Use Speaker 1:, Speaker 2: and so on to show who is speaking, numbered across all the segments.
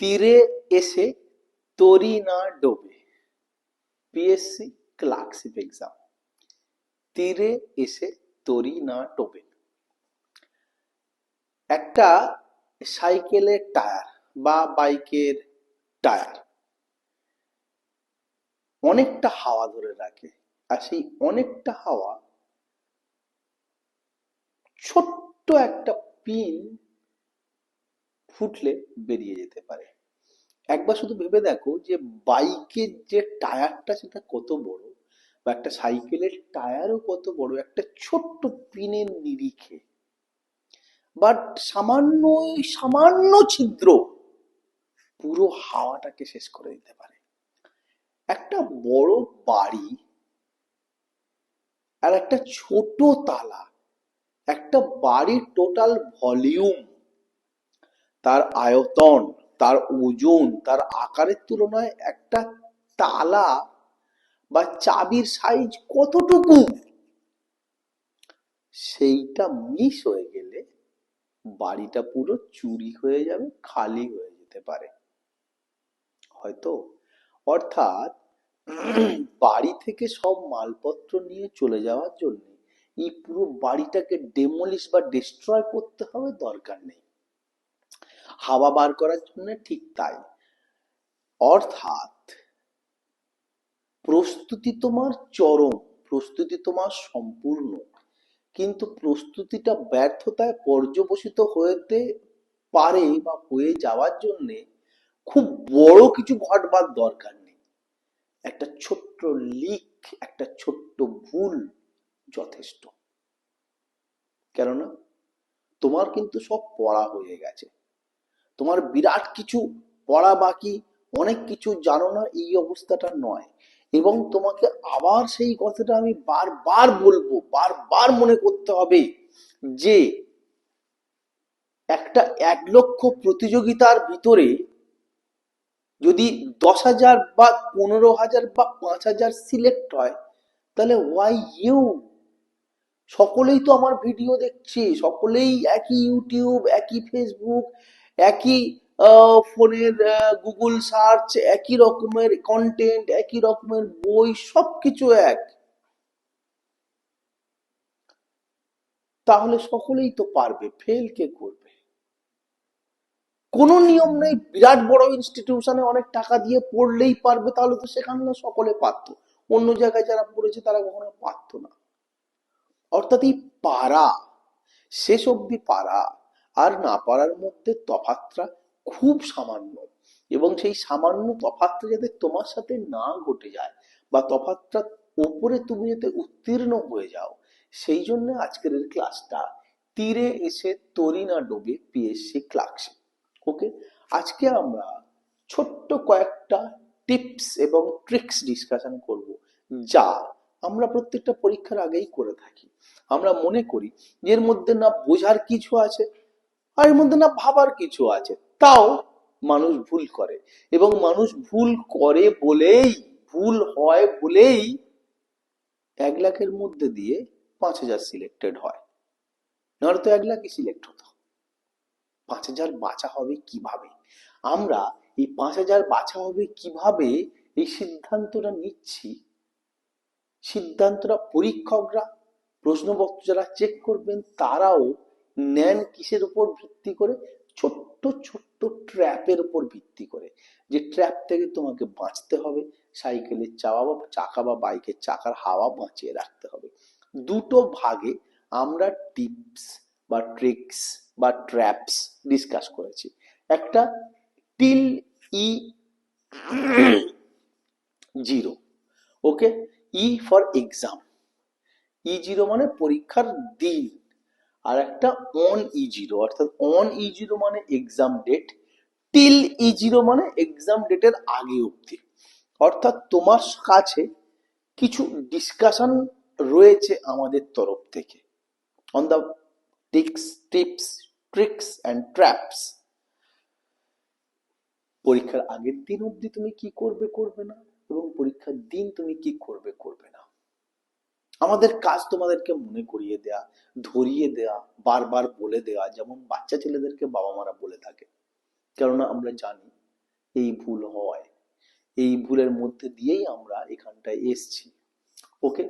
Speaker 1: তীরে এসে তরি না ডোবে। পিএসসি ক্লার্কশিপ এক্সাম তীরে এসে তরি না ডোবে। একটা সাইকেলের টায়ার বা বাইকের টায়ার অনেকটা হাওয়া ধরে রাখে আর সেই অনেকটা হাওয়া ছোট্ট একটা পিন ফুটলে বেরিয়ে যেতে পারে। একবার শুধু ভেবে দেখো যে বাইকের যে টায়ারটা সেটা কত বড় বা একটা সাইকেলের টায়ারও কত বড়, একটা ছোট্ট পিনের নিরিখে। বাট সামান্য সামান্য ছিদ্র পুরো হাওয়াটাকে শেষ করে দিতে পারে। একটা বড় বাড়ি আর একটা ছোট তালা, একটা বাড়ির টোটাল ভলিউম তার আয়তন, তার ওজন, তার আকারের তুলনায় একটা তালা বা চাবির সাইজ কতটুকু? সেইটা মিস হয়ে গেলে বাড়িটা পুরো চুরি হয়ে যাবে, খালি হয়ে যেতে পারে। হয়তো? অর্থাৎ বাড়ি থেকে সব মালপত্র নিয়ে চলে যাওয়ার জন্য এই পুরো বাড়িটাকে ডেমোলিশ বা ডিস্ট্রয় করতে হবে দরকার নেই। হাওয়া বার করার জন্য ঠিক তাই। অর্থাৎ প্রস্তুতি তোমার চরম, প্রস্তুতি তোমার সম্পূর্ণ। কিন্তু প্রস্তুতিটা ব্যর্থতায় পর্যবসিত হতে পারে বা হয়ে যাওয়ার জন্য খুব বড় কিছু ঘটবার দরকার নেই। একটা ছোট্ট লিক একটা ছোট্ট ভুল যথেষ্ট। কেননা তোমার কিন্তু সব পড়া হয়ে গেছে। তোমার বিরাট কিছু পড়া বাকি, অনেক কিছু জানো না, এই অবস্থাটা নয়। এবং তোমাকে আবার সেই কথাটা আমি বারবার বলব, বারবার মনে করতে হবে যে একটা এক লক্ষ প্রতিযোগিতার ভিতরে যদি দশ হাজার বা পনেরো হাজার বা পাঁচ হাজার সিলেক্ট হয়, তাহলে ওয়াই ইউ সকলেই তো আমার ভিডিও দেখছে, সকলেই একই ইউটিউব একই ফেসবুক একই ফোনের গুগল সার্চ, একই রকমের কন্টেন্ট একই রকমের বই, সবকিছু এক। তাহলে সকলেই তো পারবে ফেল কে করবে? কোনো নিয়ম নেই, বিরাট বড় ইনস্টিটিউশনে অনেক টাকা দিয়ে পড়লেই পারবে, তাহলে তো সেখানে সকলে পারতো। অন্য জায়গায় যারা পড়েছে, তারা কখনো পারতো না। অর্থাৎ এই পারা, শেষ অবধি পারা আর না পারার মধ্যে তফাৎটা খুব সামান্য। এবং সেই সামান্য তফাৎটা যাতে তোমার সাথে না ঘটে যায় বা তফাৎটা উপরে তুমি যাতে উত্তীর্ণ হয়ে যাও, সেই জন্য আজকের এই ক্লাসটা তীরে এসে তরি না ডোবে পিএসসি ক্লাসে ওকে আজকে আমরা ছোট্ট কয়েকটা টিপস এবং ট্রিক্স ডিসকাশন করব, যা আমরা প্রত্যেকটা পরীক্ষার আগেই করে থাকি। আমরা মনে করি এর মধ্যে না বোঝার কিছু আছে আর এর মধ্যে না ভাবার কিছু আছে। তাও মানুষ ভুল করে। এবং মানুষ ভুল করে বলেই, ভুল হয় বলেই এক লাখের মধ্যে দিয়ে পাঁচ হাজার সিলেক্টেড হয়। নাহলে তো এক লাখই সিলেক্ট হতো। পাঁচ হাজার বাঁচা হবে কীভাবে? আমরা এই পাঁচ হাজার বাঁচা হবে কীভাবে এই সিদ্ধান্তটা নিচ্ছি? সিদ্ধান্তটা পরীক্ষকরা, প্রশ্নপত্র যারা চেক করবেন, তারাও নেন কিসের উপর ভিত্তি করে? ছোট্ট ছোট্ট ট্র্যাপের উপর ভিত্তি করে। যে ট্র্যাপ থেকে তোমাকে বাঁচতে হবে সাইকেলের চাওয়া বা চাকা বা বাইকের চাকার হাওয়া বাঁচিয়ে রাখতে হবে। দুটো ভাগে আমরা টিপস বা ট্রিক্স বা ট্র্যাপস ডিসকাস করেছি। একটা, till E zero. Okay? E for exam. E zero মানে পরীক্ষার দিন। আর একটা অন ই জিরো অর্থাৎ অন ই জিরো মানে exam date till E zero মানে এক্সাম ডেটের আগে অবধি। অর্থাৎ তোমার কাছে কিছু ডিসকাশন রয়েছে আমাদের তরফ থেকে। On the ticks tips tricks and traps পরীক্ষার আগের দিন অবধি তুমি কি করবে করবে না? এবং পরীক্ষার দিন তুমি কি করবে করবে না? আমাদের কাজ তোমাদেরকে মনে করিয়ে দেয়া, ধরিয়ে দেয়া, বারবার বলে দেওয়া যেমন বাচ্চা ছেলেদেরকে বাবা মারা বলে থাকে। কেননা আমরা জানি এই ভুল হয়। এই ভুলের মধ্যে দিয়েই আমরা এখানটায় এসছি। Okay?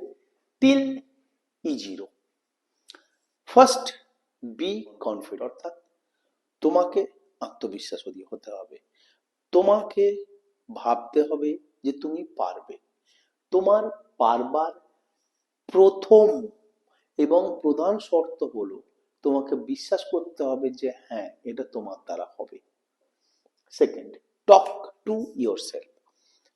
Speaker 1: Till E zero. First be confident অর্থাৎ তোমাকে আত্মবিশ্বাসী হতে হবে। তোমাকে ভাবতে হবে যে তুমি পারবে। তোমার পারবার প্রথম এবং প্রধান শর্ত হলো তোমাকে বিশ্বাস করতে হবে যে হ্যাঁ এটা তোমার দ্বারা হবে। Second talk to your self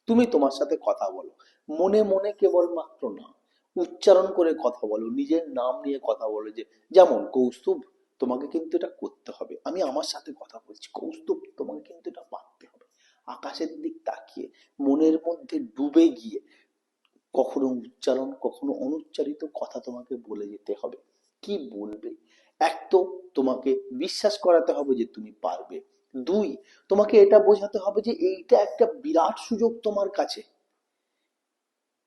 Speaker 1: তুমি তোমার সাথে কথা বলো। মনে মনে কেবলমাত্র না, উচ্চারণ করে কথা বলো। নিজের নাম নিয়ে কথা বলো যে, যেমন কৌস্তুভ, তোমাকে কিন্তু এটা করতে হবে। আমি আমার সাথে কথা বলছি, কৌস্তুভ, তোমাকে কিন্তু এটা পারতে হবে। আকাশের দিক তাকিয়ে, মনের মধ্যে ডুবে গিয়ে কখনো উচ্চারণ, কখনো অনুচ্চারিত কথা তোমাকে বলে যেতে হবে। কি বলবে? এক তো তোমাকে বিশ্বাস করাতে হবে যে তুমি পারবে। দুই, তোমাকে এটা বোঝাতে হবে যে এইটা একটা বিরাট সুযোগ তোমার কাছে।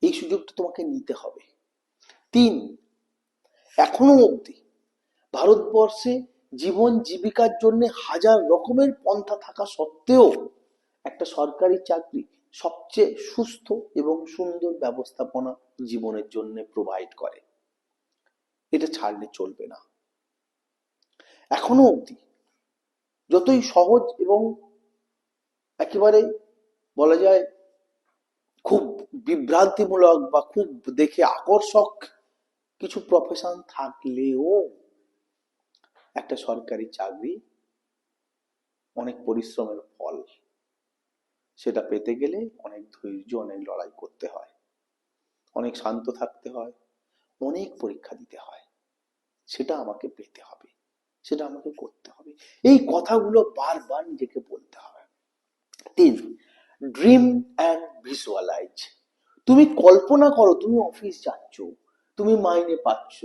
Speaker 1: এই সুযোগটা তোমাকে নিতে হবে। তিন, এখনও অবধি ভারতবর্ষে জীবন জীবিকার জন্য হাজার রকমের পন্থা থাকা সত্ত্বেও একটা সরকারি চাকরি সবচেয়ে সুস্থ এবং সুন্দর ব্যবস্থাপনা জীবনের জন্য প্রোভাইড করে। এটা ছাড়লে চলবে না। এখনও অবধি যতই সহজ এবং একেবারে বলা যায় খুব বিভ্রান্তিমূলক বা খুব দেখে আকর্ষক কিছু প্রফেশন থাকলেও একটা সরকারি চাকরি অনেক পরিশ্রমের ফল। সেটা পেতে গেলে অনেক ধৈর্য, অনেক লড়াই করতে হয়। অনেক শান্ত থাকতে হয়, অনেক পরীক্ষা দিতে হয়। সেটা আমাকে পেতে হবে, সেটা আমাকে করতে হবে। এই কথাগুলো বারবার নিজেকে বলতে হবে তিন ড্রিম অ্যান্ড ভিজুয়ালাইজ তুমি কল্পনা করো, তুমি অফিস যাচ্ছ, তুমি মাইনে পাচ্ছ,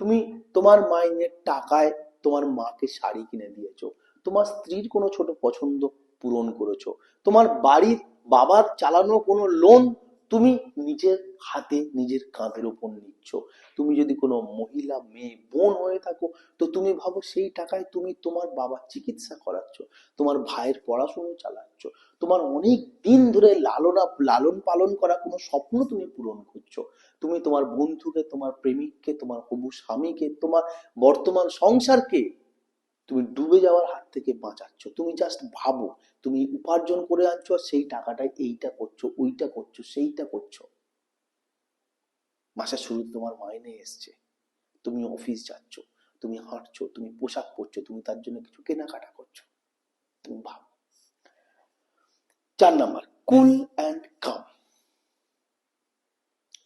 Speaker 1: তুমি তোমার মাইনের টাকায় তোমার মাকে শাড়ি কিনে দিয়েছ, তোমার স্ত্রীর কোনো ছোট পছন্দ পূরণ করেছ। তোমার বাড়ির বাবার চালানো কোনো লোন তুমি নিজের হাতে নিজের কাঁধের ওপর নিচ্ছ। তুমি যদি কোনো মহিলা, মেয়ে, বোন হয়ে থাকো, তো তুমি ভাবো সেই টাকায় তুমি তোমার বাবার চিকিৎসা করাচ্ছ, তোমার ভাইয়ের পড়াশুনো চালাচ্ছ, তোমার অনেক দিন ধরে লালনা, লালন পালন করা কোনো স্বপ্ন তুমি পূরণ করছ। তুমি তোমার বন্ধুকে, তোমার প্রেমিককে, তোমার হবু স্বামীকে, তোমার বর্তমান সংসারকে তুমি ডুবে যাওয়ার হাত থেকে বাঁচাচ্ছ। তুমি জাস্ট ভাবো, তুমি উপার্জন করে আনছো আর সেই টাকাটা এইটা করছ, ওইটা করছ, সেইটা করছ। মাসের শুরু তোমার মাইনে এসছে। তুমি অফিস যাচ্ছ, তুমি হাঁটছো, তুমি পোশাক পরছো, তুমি তার জন্য কিছু কেনাকাটা করছ। তুমি ভাবো। চার নাম্বার কুল অ্যান্ড কাম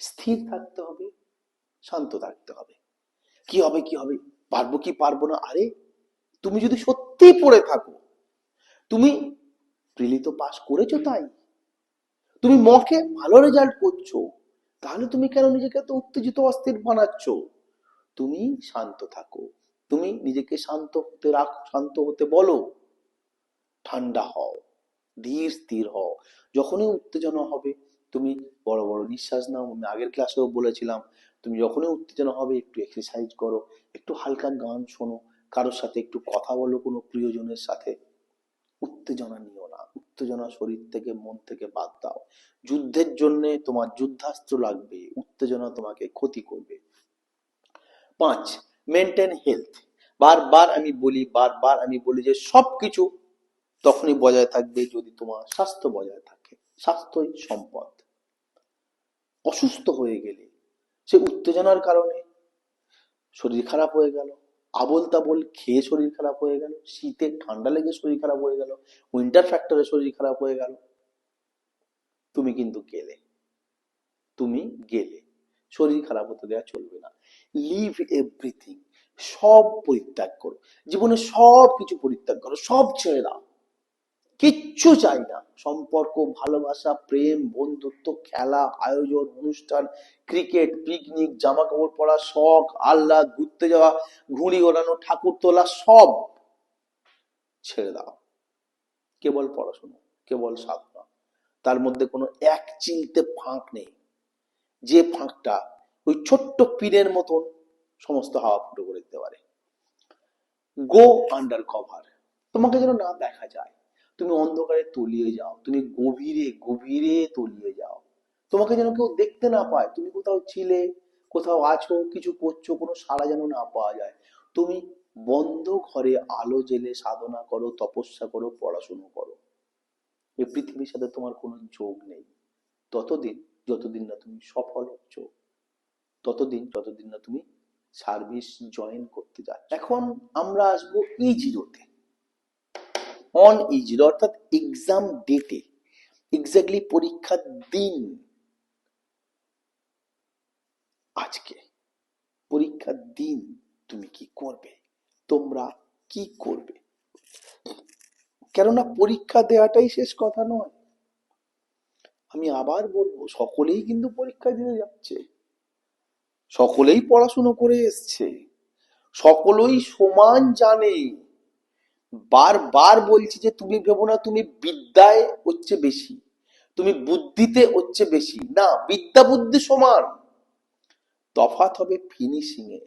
Speaker 1: স্থির থাকতে হবে, শান্ত থাকতে হবে। কি হবে কি হবে? পারব কি পারব না? আরে তুমি যদি সত্যি পড়ে থাকো, তুমি প্রিলি তো পাস করেছ তাই। তুমি মকে ভালো রেজাল্ট করছ, তাহলে তুমি কেন নিজেকে এত উত্তেজিত, অস্থির বানাচ্ছ? তুমি শান্ত থাকো, তুমি নিজেকে শান্ত হতে রাখো, শান্ত হতে বলো। ঠান্ডা হও, ধীর স্থির হও, যখনই উত্তেজনা হবে, তুমি বড় বড় নিঃশ্বাস নাও। আমি আগের ক্লাসেও বলেছিলাম, তুমি যখনই উত্তেজনা হবে, একটু এক্সারসাইজ করো, একটু হালকা গান শোনো কারোর সাথে একটু কথা বলো কোনো প্রিয়জনের সাথে। উত্তেজনা নিও না। উত্তেজনা শরীর থেকে, মন থেকে বাদ দাও। যুদ্ধের জন্য তোমার যুদ্ধাস্ত্র লাগবে। উত্তেজনা তোমাকে ক্ষতি করবে। পাঁচ মেনটেন হেলথ বারবার আমি বলি, বারবার আমি বলি যে সবকিছু তখনই বজায় থাকবে যদি তোমার স্বাস্থ্য বজায় থাকে। স্বাস্থ্যই সম্পদ। অসুস্থ হয়ে গেলে, সে উত্তেজনার কারণে শরীর খারাপ হয়ে গেল। আবল তাবল খেয়ে শরীর খারাপ হয়ে গেল, শীতে ঠান্ডা লেগে শরীর খারাপ হয়ে গেল উইন্টার ফ্যাক্টরে শরীর খারাপ হয়ে গেল। তুমি কিন্তু গেলে। তুমি গেলে। শরীর খারাপ হতে দেওয়া চলবে না। লিভ এভরিথিং সব পরিত্যাগ করো। জীবনে সব কিছু পরিত্যাগ করো। সব ছেড়ে দাও। কিচ্ছু চাই না। সম্পর্ক, ভালোবাসা, প্রেম, বন্ধুত্ব, খেলা, আয়োজন, অনুষ্ঠান, ক্রিকেট পিকনিক জামা কাপড় পরা, শখ, আহ্লাদ, ঘুরতে যাওয়া, ঘুড়ি ওড়ানো, ঠাকুর তোলা, সব ছেড়ে দাও। কেবল পড়াশোনা, কেবল সাধনা। তার মধ্যে কোনো এক চিলতে ফাঁক নেই। যে ফাঁকটা ওই ছোট্ট পীরের মতন সমস্ত হাওয়া ফুটো করে দিতে পারে। গো আন্ডার কভার তোমাকে যেন না দেখা যায়। তুমি অন্ধকারে তলিয়ে যাও, তুমি গভীরে গভীরে তলিয়ে যাও। তোমাকে যেন কেউ দেখতে না পায়, তুমি কোথাও ছিলে, কোথাও আছো, কিছু করছ, কোনো সাড়া যেন না পাওয়া যায়। তুমি বন্ধ ঘরে আলো জেলে সাধনা করো, তপস্যা করো, পড়াশুনো করো। এই পৃথিবীর সাথে তোমার কোনো যোগ নেই। ততদিন, যতদিন না তুমি সফল হচ্ছ, ততদিন, যতদিন না তুমি সার্ভিস জয়েন করতে যাচ্ছ। এখন আমরা আসব ই জিরোতে অন ই জিরো অর্থাৎ এক্সাম ডেটে এক্স্যাক্টলি পরীক্ষার দিন আজকে। পরীক্ষার দিন তুমি কি করবে? তোমরা কি করবে? কেননা পরীক্ষা দেওয়াটাই শেষ কথা নয়। আমি আবার বলব, সকলেই কিন্তু পরীক্ষা দিতে যাচ্ছে। সকলেই পড়াশুনো করে এসছে। সকলেই সমান জানে। বারবার বলছি যে তুমি ভেবো না, তুমি বিদ্যায় হচ্ছে বেশি। তুমি বুদ্ধিতে হচ্ছে বেশি। না, বিদ্যা বুদ্ধি সমান। তফাত হবে ফিনিশিং এ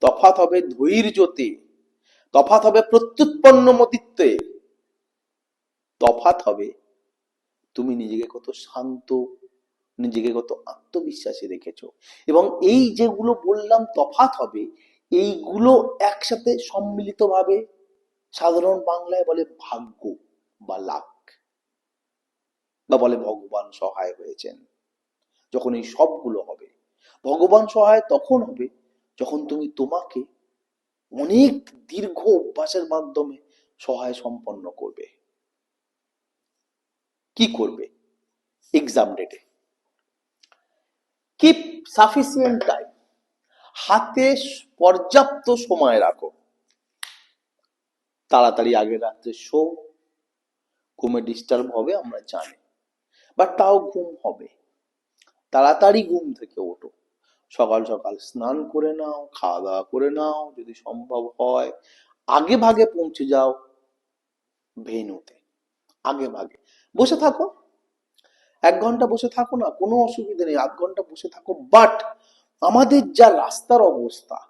Speaker 1: তফাৎ হবে ধৈর্যতে। তফাত হবে প্রত্যুৎপন্ন মতিত্বে। তফাত হবে তুমি নিজেকে কত শান্ত, নিজেকে কত আত্মবিশ্বাসী রেখেছ। এবং এই যেগুলো বললাম তফাৎ হবে, এইগুলো একসাথে সম্মিলিতভাবে সাধারণ বাংলায় বলে ভাগ্য বা লাক বা বলে ভগবান সহায় হয়েছেন। যখন এই সবগুলো হবে, ভগবান সহায় তখন হবে যখন তুমি তোমাকে অনেক দীর্ঘ অভ্যাসের মাধ্যমে সহায় সম্পন্ন করবে। কি করবে? এক্সাম ডেটে কিপ সাফিসিয়েন্ট টাইম হাতে পর্যাপ্ত সময় রাখো। তাড়াতাড়ি আগের রাত্রে শো। ঘুমে ডিস্টার্ব হবে, আমরা জানি। বাট তাও ঘুম হবে। তাড়াতাড়ি ঘুম থেকে ওঠো। সকাল সকাল স্নান করে নাও, খাওয়া দাওয়া করে নাও, যদি সম্ভব হয়। আগে ভাগে পৌঁছে যাও ভেনুতে আগে ভাগে। বসে থাকো। এক ঘণ্টা বসে থাকো না, কোনো অসুবিধা নেই। আধ ঘণ্টা বসে থাকো। বাট আমাদের যা রাস্তার অবস্থা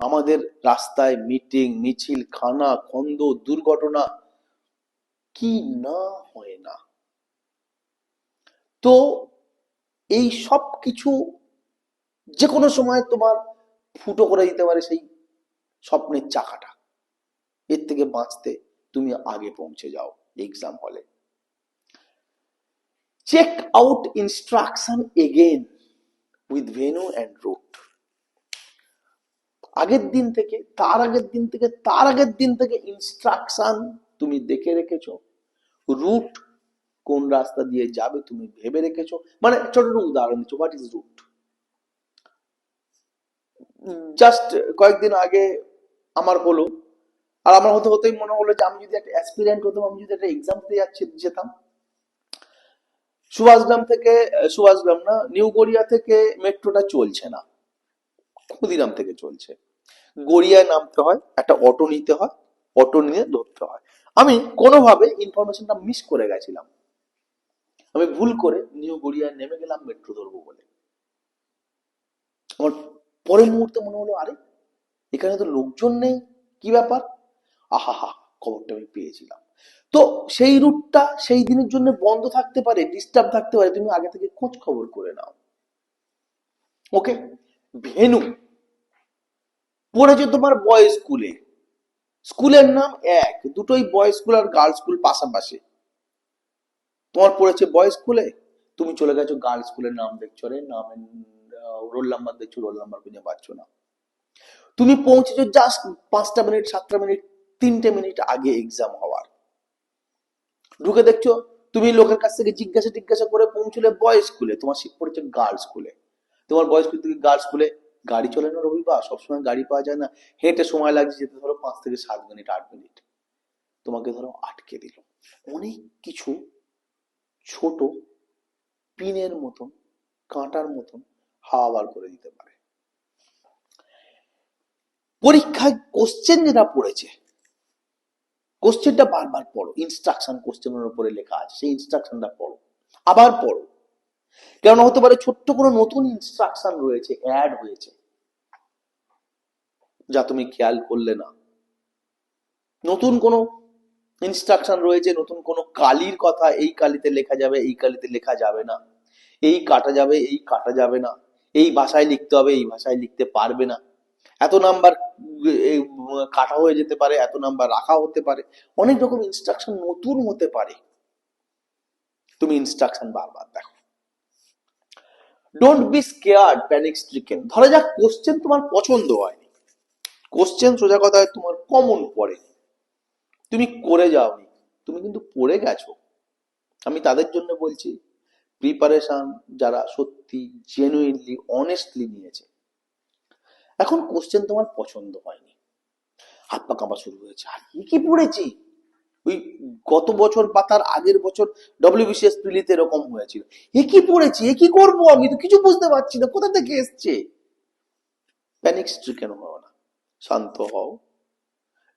Speaker 1: আমাদের রাস্তায় মিটিং, মিছিল, খানা, খন্দ, দুর্ঘটনা কি না হয় না। তো এই সব কিছু যে কোনো সময় তোমার ফুটো করে দিতে পারে সেই স্বপ্নের চাকাটা। এর থেকে বাঁচতে তুমি আগে পৌঁছে যাও এক্সাম হলে check out instruction again with venue and route আগের দিন থেকে, তার আগের দিন থেকে, তার আগের দিন থেকে ইনস্ট্রাকশন তুমি দেখে রেখেছো। রুট কোন রাস্তা দিয়ে যাবে তুমি ভেবে রেখেছো। মানে ছোট উদাহরণ দিচ্ছ হোয়াট ইজ রুট জাস্ট কয়েকদিন আগে আমার হলো, আর আমার হতে হতেই মনে হলো যে আমি যদি একটা অ্যাসপিরেন্ট হতাম, আমি যদি একটা এক্সাম দিতে যাচ্ছি, যেতাম। সুভাষগ্রাম থেকে, সুভাষগ্রাম না, নিউ গড়িয়া থেকে মেট্রোটা চলছে না। ক্ষুদিরাম থেকে চলছে। গড়িয়ায় নামতে হয়, একটা অটো নিতে হয় অটো নিয়ে ধরতে হয়। আমি কোনোভাবে ইনফরমেশনটা মিস করে গেছিলাম। আমি ভুল করে নিউ গড়িয়ায় নেমে গেলাম মেট্রো ধরবো বলে। আমার পরের মুহূর্তে মনে হলো, আরে, এখানে তো লোকজন নেই, কি ব্যাপার? আহা খবরটা আমি পেয়েছিলাম। তো সেই রুটটা সেই দিনের জন্য বন্ধ থাকতে পারে ডিস্টার্ব থাকতে পারে, তুমি আগে থেকে খোঁজ খবর করে নাও। ওকে ভেনু পড়েছে তোমার বয়েজ স্কুলে স্কুলের নাম এক, দুটোই বয়েজ স্কুল আর গার্লস স্কুল পাশাপাশি। তোমার পড়েছে বয়েজ স্কুলে তুমি চলে গেছো গার্লস স্কুলের নাম দেখছ রে নাম রোল নাম্বার দেখছ রোল নাম্বার খুঁজে পাচ্ছ না। তুমি পৌঁছেছো জাস্ট পাঁচটা মিনিট সাতটা মিনিট তিনটে মিনিট আগে এক্সাম হওয়ার। ঢুকে দেখছ, তুমি লোকের কাছ থেকে জিজ্ঞাসা জিজ্ঞাসা করে পৌঁছলে বয়েজ স্কুলে তোমার সিট পড়েছে গার্লস স্কুলে তোমার বয়েজ স্কুল থেকে গার্লস স্কুলে গাড়ি চলে না রবিবার সবসময় গাড়ি পাওয়া যায় না। হেঁটে সময় লাগছে, যেতে ধরো পাঁচ থেকে সাত মিনিট, আট মিনিট। তোমাকে ধরো আটকে দিল। অনেক কিছু ছোট পিনের মতন, কাঁটার মতন হাওয়া বার করে দিতে পারে। পরীক্ষায় কোশ্চেন যেটা পড়েছে কোশ্চেনটা বারবার পড়ো। ইনস্ট্রাকশন কোশ্চেনের উপরে লেখা আছে, সেই ইনস্ট্রাকশনটা পড়ো। আবার পড়ো। কেন হতে পারে ছোট্ট কোনো নতুন ইনস্ট্রাকশন রয়েছে অ্যাড হয়েছে। যা তুমি খেয়াল করলে না। নতুন কোনো ইনস্ট্রাকশন রয়েছে, নতুন কোনো কালির কথা এই কালিতে লেখা যাবে, এই কালিতে লেখা যাবে না। এই কাটা যাবে, এই কাটা যাবে না। এই ভাষায় লিখতে হবে, এই ভাষায় লিখতে পারবে না। এত নাম্বার কাটা হয়ে যেতে পারে, এত নাম্বার রাখা হতে পারে। অনেক রকম ইনস্ট্রাকশন নতুন হতে পারে। তুমি ইনস্ট্রাকশন বারবার দেখো। Don't be scared panic stricken ধরা যাক কোশ্চেন তোমার পছন্দ হয়নি। কোশ্চেন সোজা কথায় তোমার কমন পড়ে। তুমি করে যাওনি, তুমি কিন্তু পড়ে গেছো। আমি তাদের জন্য বলছি প্রিপারেশন যারা সত্যি জেনুইনলি অনেস্টলি নিয়েছে। এখন কোশ্চেন তোমার পছন্দ হয়নি। হাত পা কাঁপা শুরু হয়েছে। আর কি পড়েছি? ওই গত বছর বা তার আগের বছর ডব্লিউবিসিএস প্রিলিতে এরকম হয়েছিল। এ কি পড়েছি? এ কি করব আমি? তো কিছু বুঝতে পারছি না। কোথা থেকে এসছে? প্যানিক স্ট্রিকেন হও না? শান্ত হও।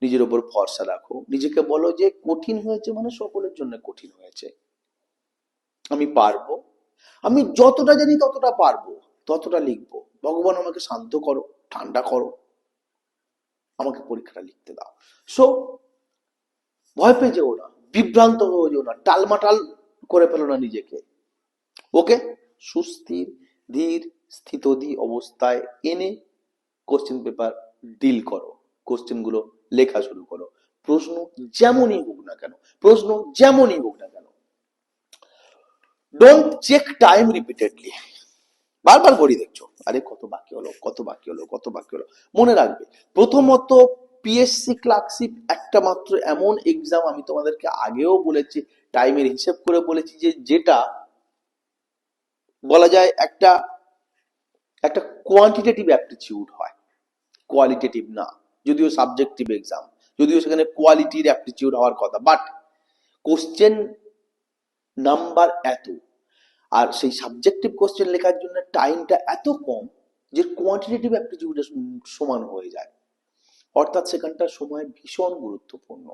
Speaker 1: নিজের উপর ভরসা রাখো। নিজেকে বলো যে কঠিন হয়েছে মানে সকলের জন্য কঠিন হয়েছে। আমি পারব। আমি যতটা জানি ততটা পারব, ততটা লিখব। ভগবান আমাকে শান্ত করো, ঠান্ডা করো। আমাকে পরীক্ষাটা লিখতে দাও। সো ভয় পেয়ে যেও না, বিভ্রান্ত হয়ে যেও না, টালমাটাল করে ফেলো না নিজেকে। ওকে সুস্থির, ধীর, স্থিতধী অবস্থায় এনে কোশ্চেন পেপার ডিল করো কোশ্চেনগুলো লেখা শুরু করো। প্রশ্ন যেমনই হোক না কেন, প্রশ্ন যেমনই হোক না কেন ডোন্ট চেক টাইম রিপিটেডলি বারবার ঘড়ি দেখছ, আরে কত বাকি হলো, কত বাকি হলো, কত বাকি হলো। মনে রাখবে, প্রথমত পিএসসি ক্লার্কশিপ একটা মাত্র এমন এক্সাম আমি তোমাদেরকে আগেও বলেছি টাইমের হিসেব করে বলেছি যে যেটা বলা যায় একটা একটা কোয়ান্টিটেটিভ অ্যাপটিটিউড হয়। কোয়ালিটেটিভ না। যদিও সাবজেক্টিভ এক্সাম যদিও সেখানে কোয়ালিটির অ্যাপটিটিউড হওয়ার কথা বাট কোশ্চেন নাম্বার এত। আর সেই সাবজেক্টিভ কোশ্চেন লেখার জন্য টাইমটা এত কম যে কোয়ান্টিটেটিভ অ্যাপটিটিউডের সমান হয়ে যায়। অর্থাৎ সেখানটার সময় ভীষণ গুরুত্বপূর্ণ।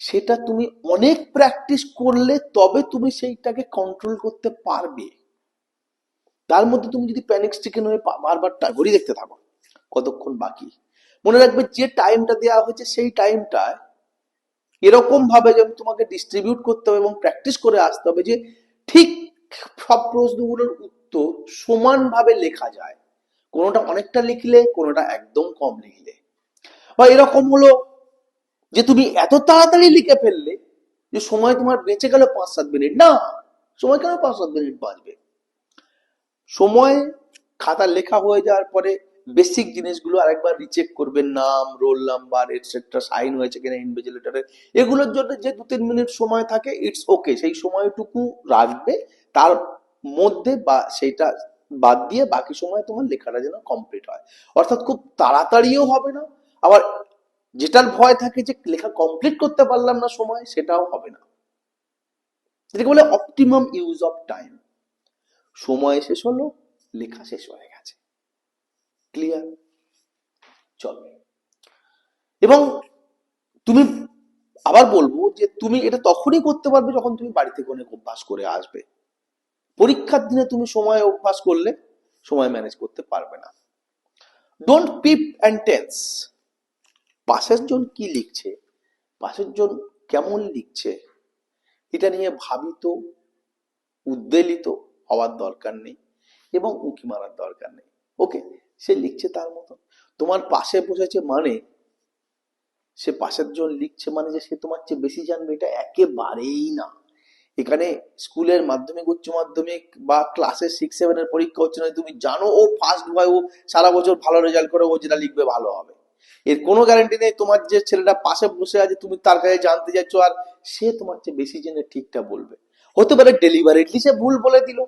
Speaker 1: সেটা তুমি অনেক প্র্যাকটিস করলে তবে তুমি সেইটাকে কন্ট্রোল করতে পারবে। তার মধ্যে তুমি যদি প্যানিক স্টিকেন হয়ে বারবার ঘড়ি দেখতে থাকো। কতক্ষণ বাকি? মনে রাখবে যে টাইমটা দেওয়া হয়েছে, সেই টাইমটায় এরকম ভাবে যে তোমাকে ডিস্ট্রিবিউট করতে হবে এবং প্র্যাকটিস করে আসতে হবে যে ঠিক সব প্রশ্নগুলোর উত্তর সমানভাবে লেখা যায়। কোনোটা অনেকটা লিখলে, কোনোটা একদম কম লিখলে। বা এরকম হলো যে তুমি এত তাড়াতাড়ি লিখে ফেললে যে সময় তোমার বেঁচে গেল পাঁচ সাত মিনিট। না, সময় কেন পাঁচ সাত মিনিট বাঁচবে? সময় খাতা লেখা হয়ে যাওয়ার পরে বেসিক জিনিসগুলো আরেকবার রিচেক করবেন, নাম রোল নাম্বার এটসেট্রা সাইন হয়েছে কিনা ইনভিজিলেটরে এগুলোর জন্য যে দু তিন মিনিট সময় থাকে ইটস ওকে সেই সময়টুকু রাখবে, তার মধ্যে বা সেইটা বাদ দিয়ে বাকি সময় তোমার লেখাটা যেন কমপ্লিট হয়। অর্থাৎ খুব তাড়াতাড়িও হবে না, আবার যেটার ভয় থাকে যে লেখা কমপ্লিট করতে পারলাম না সময়, সেটাও হবে না। এটাকে বলে অপটিমাম ইউজ অফ টাইম সময় শেষ হলো, লেখা শেষ হয়ে গেছে। ক্লিয়ার চলবে এবং তুমি আবার বলব যে তুমি এটা তখনই করতে পারবে যখন তুমি বাড়ি থেকে অনেক অভ্যাস করে আসবে। পরীক্ষার দিনে তুমি সময় অভ্যাস করলে সময় ম্যানেজ করতে পারবে না। ডোন্ট পিপ অ্যান্ড টেন্স পাশের জন কি লিখছে? পাশের জন কেমন লিখছে? এটা নিয়ে ভাবিত, উদ্বেলিত হওয়ার দরকার নেই এবং উঁকি মারার দরকার নেই। ওকে সে লিখছে তার মতো। তোমার পাশে বসেছে মানে? সে পাশের জন লিখছে মানে যে সে তোমার চেয়ে বেশি জানবে, এটা একেবারেই না। এখানে স্কুলের মাধ্যমিক, উচ্চ মাধ্যমিক বা ক্লাসের সিক্স সেভেনের পরীক্ষা হচ্ছে না, তুমি জানো ও ফার্স্ট হয় ও সারা বছর ভালো রেজাল্ট করে, ও যেটা লিখবে ভালো হবে। এর কোনো গ্যারান্টি নেই, তোমার যে ছেলেটা পাশে বসে আছে, তুমি তার কাছে জানতে যাচ্ছ আর সে তোমার চেয়ে বেশি জেনে ঠিকটা বলবে। হতে পারে ডেলিভারেটলি সে ভুল বলে দিল।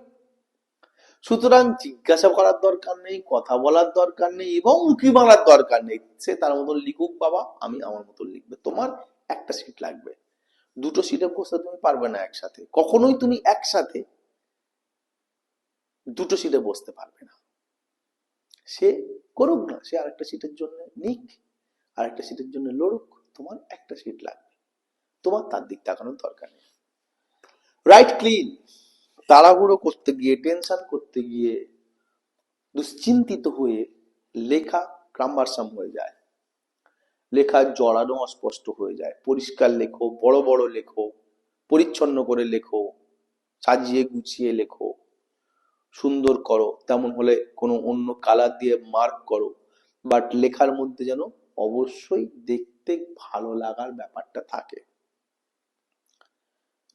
Speaker 1: সুতরাং জিজ্ঞাসা করার দরকার নেই, কথা বলার দরকার নেই এবং উঁকি মারার দরকার নেই। সে তার মতন লিখুক বাবা, আমি আমার মতন লিখবে। তোমার একটা সিট লাগবে। দুটো সিটে বসতে তুমি পারবে না একসাথে। কখনোই তুমি একসাথে দুটো সিটে বসতে পারবে না। সে করুক না, সে আরেকটা সিটের জন্য নিক, আরেকটা সিটের জন্য লড়ুক, তোমার একটা সিট লাগবে। তোমার তার দিক তাকানোর দরকার নেই। রাইট ক্লিন তাড়াহুড়ো করতে গিয়ে টেনশন করতে গিয়ে দুশ্চিন্তিত হয়ে লেখা ক্রাম্বারসাম হয়ে যায়। লেখা জড়ানো অস্পষ্ট হয়ে যায়। পরিষ্কার লেখো, বড় বড় লেখো, পরিচ্ছন্ন করে লেখো, সাজিয়ে গুছিয়ে লেখো, সুন্দর করো, তেমন হলে কোনো অন্য কালার দিয়ে মার্ক করো। বাট লেখার মধ্যে যেন অবশ্যই দেখতে ভালো লাগার ব্যাপারটা থাকে।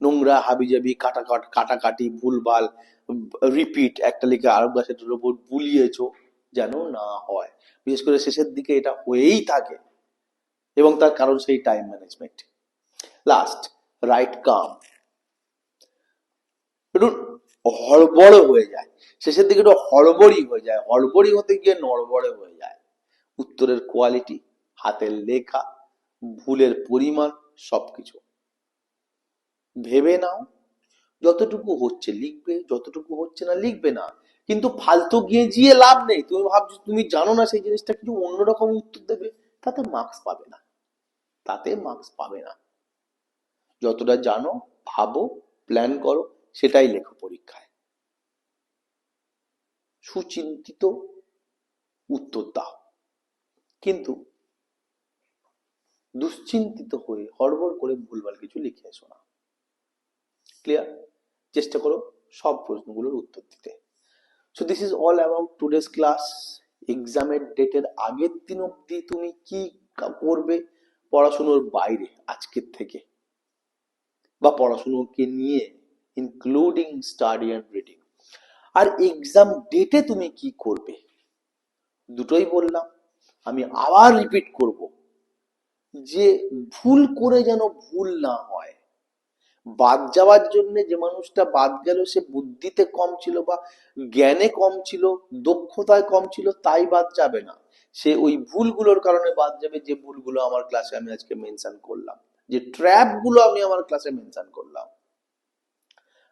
Speaker 1: নোংরা, হাবিজাবি কাটা কাটাকাটি, ভুলভাল রিপিট একটা লিখে আরব গাছের উপর বুলিয়েছ যেন না হয়। বিশেষ করে শেষের দিকে এটা হয়েই থাকে এবং তার কারণ সেই time management last right come একটু হড়বড় হয়ে যায়। শেষের দিকে একটু হড়বড়ি হয়ে যায়। হড়বড়ি হতে গিয়ে নড়বড়ে হয়ে যায়। উত্তরের কোয়ালিটি হাতের লেখা, ভুলের পরিমাণ, সবকিছু। ভেবে নাও। যতটুকু হচ্ছে লিখবে, যতটুকু হচ্ছে না লিখবে না। কিন্তু ফালতু গিয়ে গিয়ে লাভ নেই। তুমি ভাবছ, তুমি জানো না সেই জিনিসটা কিছু অন্যরকম উত্তর দেবে? তাতে মার্কস পাবে না। তাতে মার্কস পাবে না। যতটা জানো, ভাবো প্ল্যান করো, সেটাই লেখো পরীক্ষায়। সুচিন্তিত উত্তর দাও। কিন্তু দুশ্চিন্তিত হয়ে হড়বড় করে ভুলভাল কিছু লিখে এসো না। ক্লিয়ার চেষ্টা করো সব প্রশ্নগুলোর উত্তর দিতে। So this is all about today's class এক্সামের ডেটের আগের দিন অবধি তুমি কি করবে পড়াশুনোর বাইরে আজকের থেকে? বা পড়াশুনোকে নিয়ে ইনক্লুডিং স্টাডি অ্যান্ড রিডিং আর এক্সাম ডেটে তুমি কি করবে? দুটোই বললাম। আমি আবার রিপিট করব। যে ভুল করে যেন ভুল না হয় বাদ যাওয়ার জন্য যে মানুষটা বাদ গেল, সে বুদ্ধিতে কম ছিল বা জ্ঞানে কম ছিল, দক্ষতায় কম ছিল, তাই বাদ যাবে না। সে ওই ভুলগুলোর কারণে বাদ যাবে যে ভুলগুলো আমার ক্লাসে আমি আজকে মেনশন করলাম। যে ট্র্যাপগুলো আমি আমার ক্লাসে মেনশন করলাম।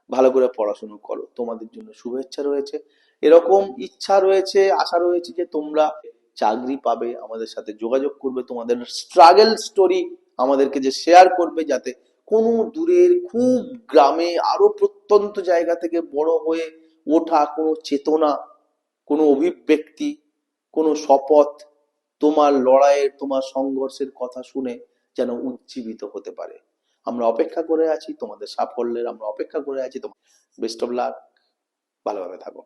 Speaker 1: ভালো করে পড়াশুনো করো। তোমাদের জন্য শুভেচ্ছা রয়েছে। এরকম ইচ্ছা রয়েছে, আশা রয়েছে যে তোমরা চাকরি পাবে, আমাদের সাথে যোগাযোগ করবে, তোমাদের স্ট্রাগল স্টোরি আমাদেরকে যে শেয়ার করবে যাতে কোনো দূরের খুব গ্রামে আরও প্রত্যন্ত জায়গা থেকে বড় হয়ে ওঠা কোনো চেতনা, কোনো অভিব্যক্তি, কোনো শপথ তোমার লড়াইয়ের, তোমার সংঘর্ষের কথা শুনে যেন উজ্জীবিত হতে পারে। আমরা অপেক্ষা করে আছি তোমাদের সাফল্যের, আমরা অপেক্ষা করে আছি তোমার। Best of luck. ভালোভাবে থাকো।